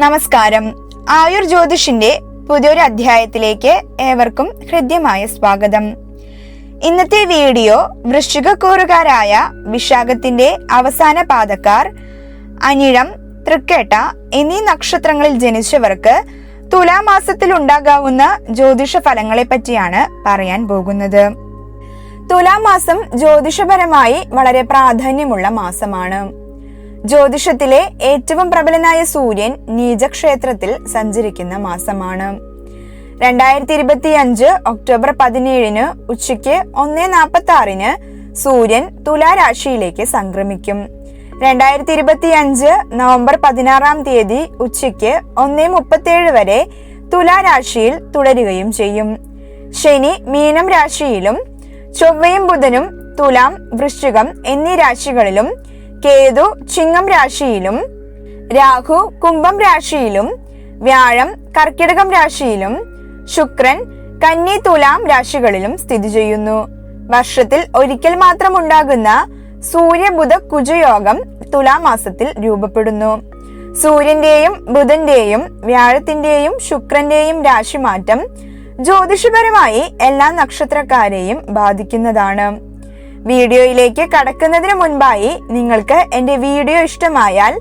നമസ്കാരം. ആയുർ ജ്യോതിഷിന്റെ പുതിയൊരു അധ്യായത്തിലേക്ക് ഏവർക്കും ഹൃദ്യമായ സ്വാഗതം. ഇന്നത്തെ വീഡിയോ വൃശ്ചികക്കൂറുകാരായ വിശാഖത്തിന്റെ അവസാന പാദക്കാർ അനിഴം തൃക്കേട്ട എന്നീ നക്ഷത്രങ്ങളിൽ ജനിച്ചവർക്ക് തുലാമാസത്തിൽ ഉണ്ടാകാവുന്ന ജ്യോതിഷ ഫലങ്ങളെ പറ്റിയാണ് പറയാൻ പോകുന്നത്. തുലാമാസം ജ്യോതിഷപരമായി വളരെ പ്രാധാന്യമുള്ള മാസമാണ്. ജ്യോതിഷത്തിലെ ഏറ്റവും പ്രബലനായ സൂര്യൻ നീചക്ഷേത്രത്തിൽ സഞ്ചരിക്കുന്ന മാസമാണ്. രണ്ടായിരത്തി ഇരുപത്തി അഞ്ച് ഒക്ടോബർ പതിനേഴിന് ഉച്ചയ്ക്ക് ഒന്ന് നാൽപ്പത്തി ആറിന് സൂര്യൻ തുലാരാശിയിലേക്ക് സംക്രമിക്കും. രണ്ടായിരത്തി ഇരുപത്തി അഞ്ച് നവംബർ പതിനാറാം തീയതി ഉച്ചയ്ക്ക് ഒന്ന് മുപ്പത്തിയേഴ് വരെ തുലാരാശിയിൽ തുടരുകയും ചെയ്യും. ശനി മീനം രാശിയിലും ചൊവ്വയും ബുധനും തുലാം വൃശ്ചികം എന്നീ രാശികളിലും കേതു ചിങ്ങം രാശിയിലും രാഹു കുംഭം രാശിയിലും വ്യാഴം കർക്കിടകം രാശിയിലും ശുക്രൻ കന്നി തുലാം രാശികളിലും സ്ഥിതി ചെയ്യുന്നു. വർഷത്തിൽ ഒരിക്കൽ മാത്രം ഉണ്ടാകുന്ന സൂര്യബുധ കുജയോഗം തുലാമാസത്തിൽ രൂപപ്പെടുന്നു. സൂര്യന്റെയും ബുധന്റെയും വ്യാഴത്തിന്റെയും ശുക്രന്റെയും രാശിമാറ്റം ജ്യോതിഷപരമായി എല്ലാ നക്ഷത്രക്കാരെയും ബാധിക്കുന്നതാണ്. വീഡിയോയിലേക്ക് കടക്കുന്നതിന് മുൻപായി നിങ്ങൾക്ക് എന്റെ വീഡിയോ ഇഷ്ടമായാൽ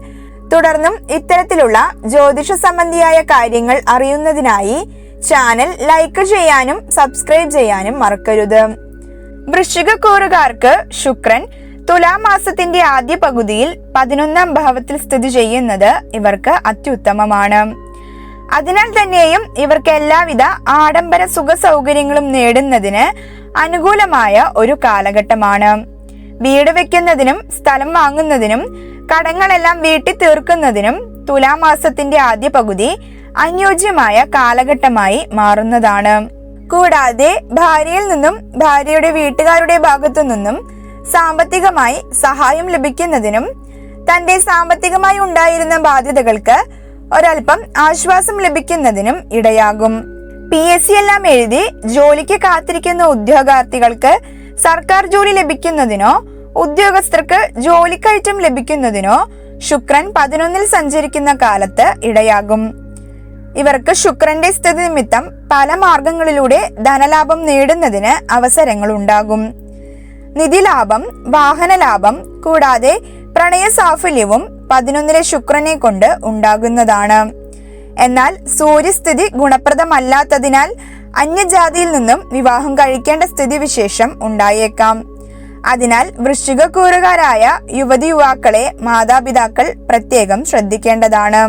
തുടർന്നും ഇത്തരത്തിലുള്ള ജ്യോതിഷ സംബന്ധിയായ കാര്യങ്ങൾ അറിയുന്നതിനായി ചാനൽ ലൈക്ക് ചെയ്യാനും സബ്സ്ക്രൈബ് ചെയ്യാനും മറക്കരുത്. വൃശ്ചികക്കൂറുകാർക്ക് ശുക്രൻ തുലാമാസത്തിന്റെ ആദ്യ പകുതിയിൽ പതിനൊന്നാം ഭാവത്തിൽ സ്ഥിതി ചെയ്യുന്നത് ഇവർക്ക് അത്യുത്തമമാണ്. അതിനാൽ തന്നെയും ഇവർക്ക് എല്ലാവിധ ആഡംബര സുഖ സൗകര്യങ്ങളും നേടുന്നതിന് അനുകൂലമായ ഒരു കാലഘട്ടമാണ്. വീട് വെക്കുന്നതിനും സ്ഥലം വാങ്ങുന്നതിനും കടങ്ങളെല്ലാം വീട്ടി തീർക്കുന്നതിനും തുലാമാസത്തിന്റെ ആദ്യ പകുതി അനുയോജ്യമായ കാലഘട്ടമായി മാറുന്നതാണ്. കൂടാതെ ഭാര്യയിൽ നിന്നും ഭാര്യയുടെ വീട്ടുകാരുടെ ഭാഗത്തു നിന്നും സാമ്പത്തികമായി സഹായം ലഭിക്കുന്നതിനും തന്റെ സാമ്പത്തികമായി ഉണ്ടായിരുന്ന ബാധ്യതകൾക്ക് ഒരൽപ്പം ആശ്വാസം ലഭിക്കുന്നതിനും ഇടയാകും. പി എസ് സി എല്ലാം എഴുതി ജോലിക്ക് കാത്തിരിക്കുന്ന ഉദ്യോഗാർത്ഥികൾക്ക് സർക്കാർ ജോലി ലഭിക്കുന്നതിനോ ഉദ്യോഗസ്ഥർക്ക് ജോലിക്കയറ്റം ലഭിക്കുന്നതിനോ ശുക്രൻ പതിനൊന്നിൽ സഞ്ചരിക്കുന്ന കാലത്ത് ഇടയാകും. ഇവർക്ക് ശുക്രന്റെ സ്ഥിതി നിമിത്തം പല മാർഗങ്ങളിലൂടെ ധനലാഭം നേടുന്നതിന് അവസരങ്ങൾ ഉണ്ടാകും നിധി ലാഭം വാഹന വാഹനലാഭം കൂടാതെ പ്രണയ സാഫല്യവും പതിനൊന്നിലെ ശുക്രനെ കൊണ്ട് ഉണ്ടാകുന്നതാണ്. എന്നാൽ സൂര്യസ്ഥിതി ഗുണപ്രദമല്ലാത്തതിനാൽ അന്യജാതിയിൽ നിന്നും വിവാഹം കഴിക്കേണ്ട സ്ഥിതിവിശേഷം ഉണ്ടായേക്കാം. അതിനാൽ വൃശ്ചികക്കൂറുകാരായ യുവതി യുവാക്കളെ മാതാപിതാക്കൾ പ്രത്യേകം ശ്രദ്ധിക്കേണ്ടതാണ്.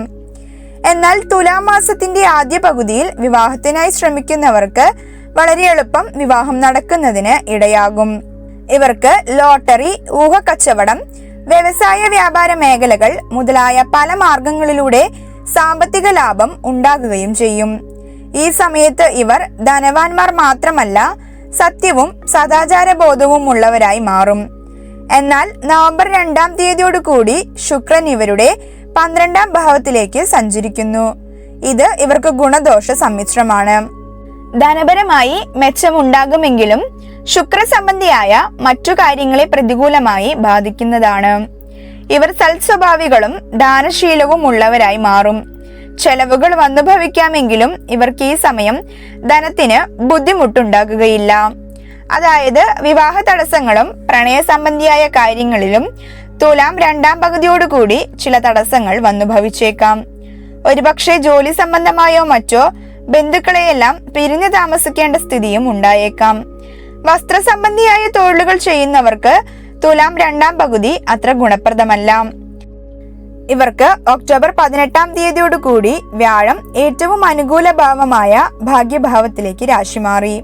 എന്നാൽ തുലാമാസത്തിന്റെ ആദ്യ പകുതിയിൽ വിവാഹത്തിനായി ശ്രമിക്കുന്നവർക്ക് വളരെ എളുപ്പം വിവാഹം നടക്കുന്നതിന് ഇടയാകും. ഇവർക്ക് ലോട്ടറി ഊഹക്കച്ചവടം വ്യവസായ വ്യാപാര മേഖലകൾ മുതലായ പല മാർഗങ്ങളിലൂടെ സാമ്പത്തിക ലാഭം ഉണ്ടാകുകയും ചെയ്യും. ഈ സമയത്ത് ഇവർ ധനവാന്മാർ മാത്രമല്ല സത്യവും സദാചാര ബോധവും ഉള്ളവരായി മാറും. എന്നാൽ നവംബർ രണ്ടാം തീയതിയോടുകൂടി ശുക്രൻ ഇവരുടെ പന്ത്രണ്ടാം ഭാവത്തിലേക്ക് സഞ്ചരിക്കുന്നു. ഇത് ഇവർക്ക് ഗുണദോഷ സമ്മിശ്രമാണ്. ധനപരമായി മെച്ചമുണ്ടാകുമെങ്കിലും ശുക്ര സംബന്ധിയായ മറ്റു കാര്യങ്ങളെ പ്രതികൂലമായി ബാധിക്കുന്നതാണ്. ഇവർ സൽസ്വഭാവികളും ദാനശീലവും ഉള്ളവരായി മാറും. ചെലവുകൾ വന്നു ഭവിക്കാമെങ്കിലും ഇവർക്ക് ഈ സമയം ധനത്തിന് ബുദ്ധിമുട്ടുണ്ടാകുകയില്ല. അതായത് വിവാഹ തടസ്സങ്ങളും പ്രണയ സംബന്ധിയായ കാര്യങ്ങളിലും തുലാം രണ്ടാം പകുതിയോടുകൂടി ചില തടസ്സങ്ങൾ വന്നു ഭവിച്ചേക്കാം. ഒരുപക്ഷെ ജോലി സംബന്ധമായോ മറ്റോ ബന്ധുക്കളെയെല്ലാം പിരിഞ്ഞു താമസിക്കേണ്ട സ്ഥിതിയും ഉണ്ടായേക്കാം. വസ്ത്രസംബന്ധിയായ തൊഴിലുകൾ ചെയ്യുന്നവർക്ക് തുലാം രണ്ടാം പകുതി അത്ര ഗുണപ്രദമല്ല. ഇവർക്ക് ഒക്ടോബർ പതിനെട്ടാം തീയതിയോടുകൂടി വ്യാഴം ഏറ്റവും അനുകൂല ഭാവമായ ഭാഗ്യഭാവത്തിലേക്ക് രാശി മാറി.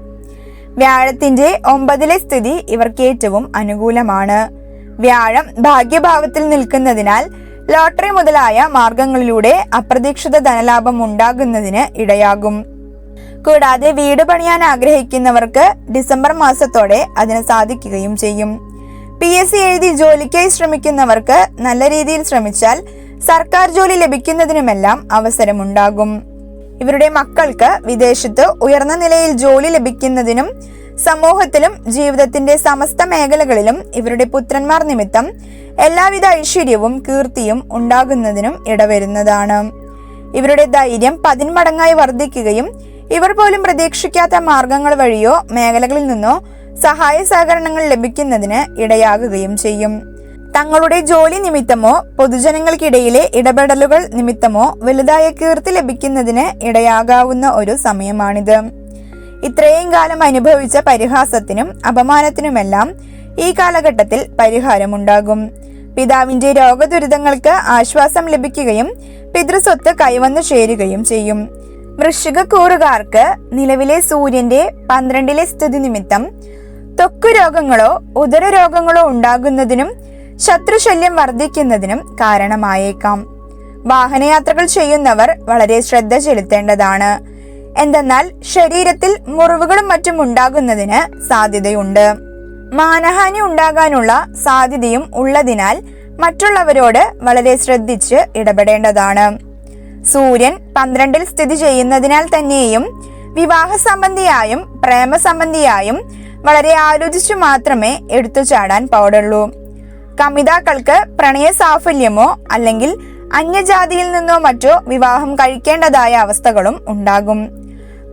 വ്യാഴത്തിന്റെ ഒമ്പതിലെ സ്ഥിതി ഇവർക്ക് ഏറ്റവും അനുകൂലമാണ്. വ്യാഴം ഭാഗ്യഭാവത്തിൽ നിൽക്കുന്നതിനാൽ ലോട്ടറി മുതലായ മാർഗങ്ങളിലൂടെ അപ്രതീക്ഷിത ധനലാഭം ഉണ്ടാകുന്നതിന് ഇടയാകും. കൂടാതെ വീട് പണിയാൻ ആഗ്രഹിക്കുന്നവർക്ക് ഡിസംബർ മാസത്തോടെ അതിന് സാധിക്കുകയും ചെയ്യും. പി എസ് സി എഴുതി ജോലിക്കായി ശ്രമിക്കുന്നവർക്ക് നല്ല രീതിയിൽ ശ്രമിച്ചാൽ സർക്കാർ ജോലി ലഭിക്കുന്നതിനുമെല്ലാം അവസരമുണ്ടാകും. ഇവരുടെ മക്കൾക്ക് വിദേശത്ത് ഉയർന്ന നിലയിൽ ജോലി ലഭിക്കുന്നതിനും സമൂഹത്തിലും ജീവിതത്തിന്റെ സമസ്ത മേഖലകളിലും ഇവരുടെ പുത്രന്മാർ നിമിത്തം എല്ലാവിധ ഐശ്വര്യവും കീർത്തിയും ഉണ്ടാകുന്നതിനും ഇടവരുന്നതാണ്. ഇവരുടെ ധൈര്യം പതിന്മടങ്ങായി വർദ്ധിക്കുകയും ഇവർ പോലും പ്രതീക്ഷിക്കാത്ത മാർഗങ്ങൾ വഴിയോ മേഖലകളിൽ നിന്നോ സഹായ സഹകരണങ്ങൾ ലഭിക്കുന്നതിന് ഇടയാകുകയും ചെയ്യും. തങ്ങളുടെ ജോലി നിമിത്തമോ പൊതുജനങ്ങൾക്കിടയിലെ ഇടപെടലുകൾ നിമിത്തമോ വലുതായ കീർത്തി ലഭിക്കുന്നതിന് ഇടയാകാവുന്ന ഒരു സമയമാണിത്. ഇത്രയും കാലം അനുഭവിച്ച പരിഹാസത്തിനും അപമാനത്തിനുമെല്ലാം ഈ കാലഘട്ടത്തിൽ പരിഹാരമുണ്ടാകും. പിതാവിന്റെ രോഗദുരിതങ്ങൾക്ക് ആശ്വാസം ലഭിക്കുകയും പിതൃസ്വത്ത് കൈവന്നു ചേരുകയും ചെയ്യും. വൃശ്ചിക കൂറുകാർക്ക് നിലവിലെ സൂര്യന്റെ പന്ത്രണ്ടിലെ സ്ഥിതി നിമിത്തം ത്വക്ക് രോഗങ്ങളോ ഉദര രോഗങ്ങളോ ഉണ്ടാകുന്നതിനും ശത്രുശല്യം വർദ്ധിക്കുന്നതിനും കാരണമായേക്കാം. വാഹനയാത്രകൾ ചെയ്യുന്നവർ വളരെ ശ്രദ്ധ ചെലുത്തേണ്ടതാണ്. എന്തെന്നാൽ ശരീരത്തിൽ മുറിവുകളും മറ്റും ഉണ്ടാകുന്നതിന് സാധ്യതയുണ്ട്. മാനഹാനി ഉണ്ടാകാനുള്ള സാധ്യതയും ഉള്ളതിനാൽ മറ്റുള്ളവരോട് വളരെ ശ്രദ്ധിച്ച് ഇടപെടേണ്ടതാണ്. സൂര്യൻ പന്ത്രണ്ടിൽ സ്ഥിതി ചെയ്യുന്നതിനാൽ തന്നെയും വിവാഹ സംബന്ധിയായും പ്രേമ സംബന്ധിയായും വളരെ ആലോചിച്ചു മാത്രമേ എടുത്തു ചാടാൻ പാടുള്ളൂ. കമിതാക്കൾക്ക് പ്രണയ സാഫല്യമോ അല്ലെങ്കിൽ അന്യജാതിയിൽ നിന്നോ മറ്റോ വിവാഹം കഴിക്കേണ്ടതായ അവസ്ഥകളും ഉണ്ടാകും.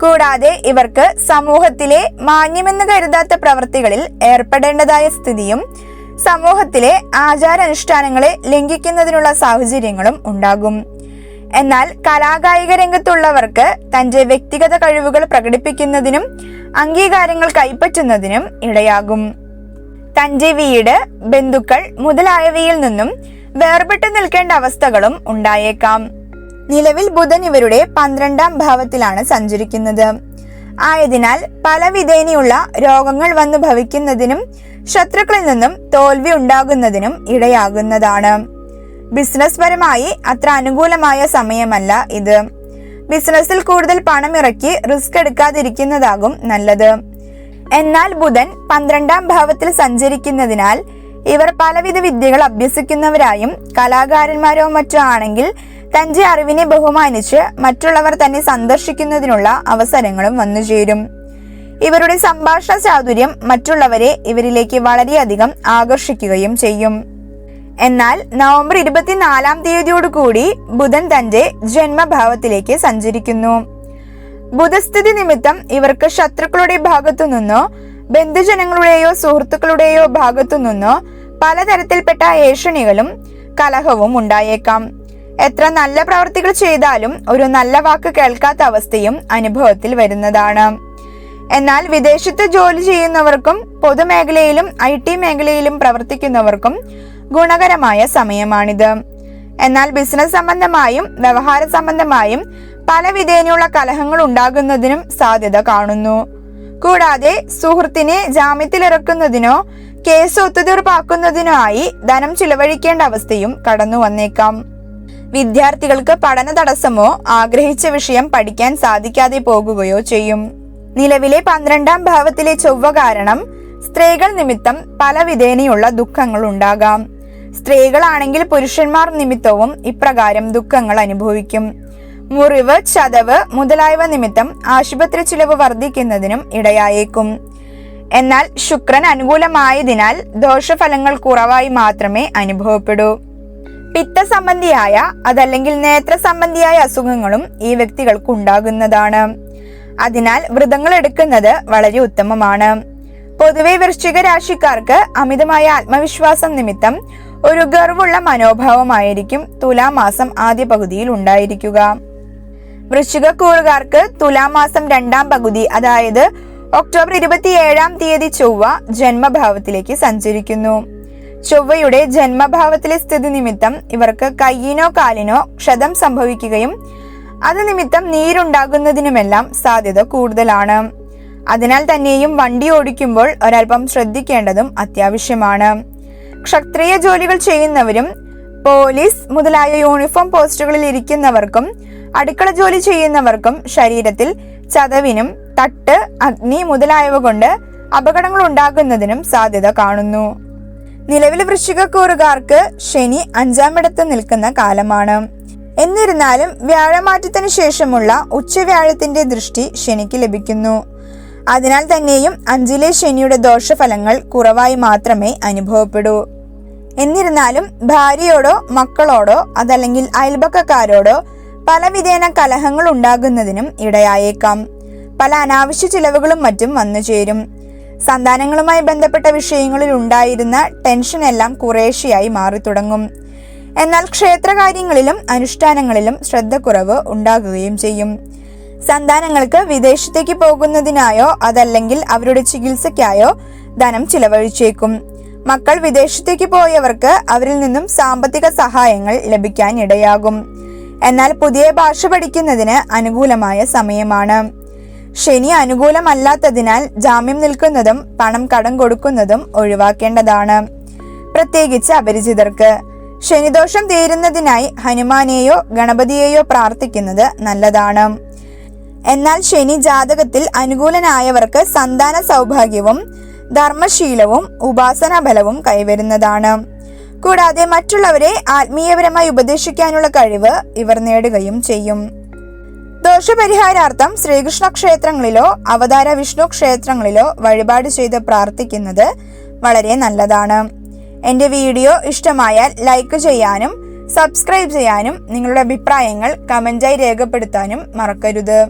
കൂടാതെ ഇവർക്ക് സമൂഹത്തിലെ മാന്യമെന്ന് കരുതാത്ത പ്രവൃത്തികളിൽ ഏർപ്പെടേണ്ടതായ സ്ഥിതിയും സമൂഹത്തിലെ ആചാരാനുഷ്ഠാനങ്ങളെ ലംഘിക്കുന്നതിനുള്ള സാഹചര്യങ്ങളും ഉണ്ടാകും. എന്നാൽ കലാകായിക രംഗത്തുള്ളവർക്ക് തന്റെ വ്യക്തിഗത കഴിവുകൾ പ്രകടിപ്പിക്കുന്നതിനും അംഗീകാരങ്ങൾ കൈപ്പറ്റുന്നതിനും ഇടയാകും. തന്റെ വീട് ബന്ധുക്കൾ മുതലായവയിൽ നിന്നും വേർപെട്ടു നിൽക്കേണ്ട അവസ്ഥകളും ഉണ്ടായേക്കാം. നിലവിൽ ബുധൻ ഇവരുടെ പന്ത്രണ്ടാം ഭാവത്തിലാണ് സഞ്ചരിക്കുന്നത്. ആയതിനാൽ പല വിധേനയുള്ള രോഗങ്ങൾ വന്നു ഭവിക്കുന്നതിനും ശത്രുക്കളിൽ നിന്നും തോൽവി ഉണ്ടാകുന്നതിനും ഇടയാകുന്നതാണ്. ബിസിനസ് പരമായി അത്ര അനുകൂലമായ സമയമല്ല ഇത്. ബിസിനസ്സിൽ കൂടുതൽ പണം ഇറക്കി റിസ്ക് എടുക്കാതിരിക്കുന്നതാകും നല്ലത്. എന്നാൽ ബുധൻ പന്ത്രണ്ടാം ഭാവത്തിൽ സഞ്ചരിക്കുന്നതിനാൽ ഇവർ പലവിധ വിദ്യകൾ അഭ്യസിക്കുന്നവരായും കലാകാരന്മാരോ മറ്റോ ആണെങ്കിൽ തന്റെ അറിവിനെ ബഹുമാനിച്ച് മറ്റുള്ളവർ തന്നെ സന്ദർശിക്കുന്നതിനുള്ള അവസരങ്ങളും വന്നുചേരും ഇവരുടെ സംഭാഷണ ചാതുര്യം മറ്റുള്ളവരെ ഇവരിലേക്ക് വളരെയധികം ആകർഷിക്കുകയും ചെയ്യും. എന്നാൽ നവംബർ ഇരുപത്തിനാലാം തീയതിയോടുകൂടി ബുധൻ തന്റെ ജന്മഭാവത്തിലേക്ക് സഞ്ചരിക്കുന്നു. ബുധസ്ഥിതി നിമിത്തം ഇവർക്ക് ശത്രുക്കളുടെ ഭാഗത്തു നിന്നോ ബന്ധുജനങ്ങളുടെയോ സുഹൃത്തുക്കളുടെയോ ഭാഗത്തു നിന്നോ പലതരത്തിൽപ്പെട്ട ഏഷണികളും കലഹവും ഉണ്ടായേക്കാം. എത്ര നല്ല പ്രവർത്തികൾ ചെയ്താലും ഒരു നല്ല വാക്ക് കേൾക്കാത്ത അവസ്ഥയും അനുഭവത്തിൽ വരുന്നതാണ്. എന്നാൽ വിദേശത്ത് ജോലി ചെയ്യുന്നവർക്കും പൊതുമേഖലയിലും ഐ ടി മേഖലയിലും പ്രവർത്തിക്കുന്നവർക്കും ഗുണകരമായ സമയമാണിത്. എന്നാൽ ബിസിനസ് സംബന്ധമായും വ്യവഹാര സംബന്ധമായും പല വിധേനയുള്ള കലഹങ്ങൾ ഉണ്ടാകുന്നതിനും സാധ്യത കാണുന്നു. കൂടാതെ സുഹൃത്തിനെ ജാമ്യത്തിലിറക്കുന്നതിനോ കേസ് ഒത്തുതീർപ്പാക്കുന്നതിനോ ആയി ധനം ചിലവഴിക്കേണ്ട അവസ്ഥയും കടന്നു വന്നേക്കാം വിദ്യാർത്ഥികൾക്ക് പഠന തടസ്സമോ ആഗ്രഹിച്ച വിഷയം പഠിക്കാൻ സാധിക്കാതെ പോകുകയോ ചെയ്യും. നിലവിലെ പന്ത്രണ്ടാം ഭാവത്തിലെ ചൊവ്വ കാരണം സ്ത്രീകൾ നിമിത്തം പല വിധേനയുള്ള ദുഃഖങ്ങൾ ഉണ്ടാകാം. സ്ത്രീകളാണെങ്കിൽ പുരുഷന്മാർ നിമിത്തവും ഇപ്രകാരം ദുഃഖങ്ങൾ അനുഭവിക്കും. മുറിവ് ചതവ് മുതലായവ നിമിത്തം ആശുപത്രി ചിലവ് വർദ്ധിക്കുന്നതിനും ഇടയായേക്കും. എന്നാൽ ശുക്രൻ അനുകൂലമായതിനാൽ ദോഷഫലങ്ങൾ കുറവായി മാത്രമേ അനുഭവപ്പെടൂ. പിത്ത സംബന്ധിയായ അതല്ലെങ്കിൽ നേത്ര സംബന്ധിയായ അസുഖങ്ങളും ഈ വ്യക്തികൾക്ക് ഉണ്ടാകുന്നതാണ് അതിനാൽ വ്രതങ്ങൾ എടുക്കുന്നത് വളരെ ഉത്തമമാണ്. പൊതുവെ വൃശ്ചിക രാശിക്കാർക്ക് അമിതമായ ആത്മവിശ്വാസം നിമിത്തം ഒരു ഗർവുള്ള മനോഭാവമായിരിക്കും തുലാമാസം ആദ്യ പകുതിയിൽ ഉണ്ടായിരിക്കുക. വൃശ്ചിക കൂറുകാർക്ക് തുലാമാസം രണ്ടാം പകുതി അതായത് ഒക്ടോബർ ഇരുപത്തിയേഴാം തീയതി ചൊവ്വ ജന്മഭാവത്തിലേക്ക് സഞ്ചരിക്കുന്നു. ചൊവ്വയുടെ ജന്മഭാവത്തിലെ സ്ഥിതി നിമിത്തം ഇവർക്ക് കയ്യിനോ കാലിനോ ക്ഷതം സംഭവിക്കുകയും അത് നിമിത്തം നീരുണ്ടാകുന്നതിനുമെല്ലാം സാധ്യത കൂടുതലാണ്. അതിനാൽ തന്നെയും വണ്ടി ഓടിക്കുമ്പോൾ ഒരൽപ്പം ശ്രദ്ധിക്കേണ്ടതും അത്യാവശ്യമാണ്. ക്ഷത്രിയ ജോലികൾ ചെയ്യുന്നവരും പോലീസ് മുതലായ യൂണിഫോം പോസ്റ്റുകളിൽ ഇരിക്കുന്നവർക്കും അടുക്കള ജോലി ചെയ്യുന്നവർക്കും ശരീരത്തിൽ ചതവിനും തട്ട് അഗ്നി മുതലായവ കൊണ്ട് അപകടങ്ങൾ ഉണ്ടാകുന്നതിനും സാധ്യത കാണുന്നു. നിലവിൽ വൃശ്ചികക്കൂറുകാർക്ക് ശനി അഞ്ചാമിടത്ത് നിൽക്കുന്ന കാലമാണ്. എന്നിരുന്നാലും വ്യാഴമാറ്റത്തിന് ശേഷമുള്ള ഉച്ചവ്യാഴത്തിന്റെ ദൃഷ്ടി ശനിക്ക് ലഭിക്കുന്നു. അതിനാൽ തന്നെയും അഞ്ചിലെ ശനിയുടെ ദോഷഫലങ്ങൾ കുറവായി മാത്രമേ അനുഭവപ്പെടൂ. എന്നിരുന്നാലും ഭാര്യയോടോ മക്കളോടോ അതല്ലെങ്കിൽ അയൽപക്കക്കാരോടോ പലവിധേന കലഹങ്ങൾ ഉണ്ടാകുന്നതിനും ഇടയായേക്കാം. പല അനാവശ്യ ചിലവുകളും മറ്റും വന്നു ചേരും സന്താനങ്ങളുമായി ബന്ധപ്പെട്ട വിഷയങ്ങളിൽ ഉണ്ടായിരുന്ന കുറേശ്ശെയായി മാറി തുടങ്ങും എന്നാൽ ക്ഷേത്രകാര്യങ്ങളിലും അനുഷ്ഠാനങ്ങളിലും ശ്രദ്ധക്കുറവ് ഉണ്ടാകുകയും ചെയ്യും. സന്താനങ്ങൾക്ക് വിദേശത്തേക്ക് പോകുന്നതിനായോ അതല്ലെങ്കിൽ അവരുടെ ചികിത്സയ്ക്കായോ ധനം ചിലവഴിച്ചേക്കും. മക്കൾ വിദേശത്തേക്ക് പോയവർക്ക് അവരിൽ നിന്നും സാമ്പത്തിക സഹായങ്ങൾ ലഭിക്കാൻ ഇടയാകും എന്നാൽ പുതിയ ഭാഷ പഠിക്കുന്നതിന് അനുകൂലമായ സമയമാണ്. ശനി അനുകൂലമല്ലാത്തതിനാൽ ജാമ്യം നിൽക്കുന്നതും പണം കടം കൊടുക്കുന്നതും ഒഴിവാക്കേണ്ടതാണ്. പ്രത്യേകിച്ച് അപരിചിതർക്ക്. ശനിദോഷം തീരുന്നതിനായി ഹനുമാനെയോ ഗണപതിയെയോ പ്രാർത്ഥിക്കുന്നത് നല്ലതാണ്. എന്നാൽ ശനി ജാതകത്തിൽ അനുകൂലനായവർക്ക് സന്താന സൗഭാഗ്യവും ധർമ്മശീലവും ഉപാസനാ ബലവും കൈവരുന്നതാണ്. കൂടാതെ മറ്റുള്ളവരെ ആത്മീയപരമായി ഉപദേശിക്കാനുള്ള കഴിവ് ഇവർ നേടുകയും ചെയ്യും. ദോഷപരിഹാരാർത്ഥം ശ്രീകൃഷ്ണ ക്ഷേത്രങ്ങളിലോ അവതാര വിഷ്ണു ക്ഷേത്രങ്ങളിലോ വഴിപാട് ചെയ്ത് പ്രാർത്ഥിക്കുന്നത് വളരെ നല്ലതാണ്. എന്റെ വീഡിയോ ഇഷ്ടമായാൽ ലൈക്ക് ചെയ്യാനും സബ്സ്ക്രൈബ് ചെയ്യാനും നിങ്ങളുടെ അഭിപ്രായങ്ങൾ കമന്റായി രേഖപ്പെടുത്താനും മറക്കരുത്.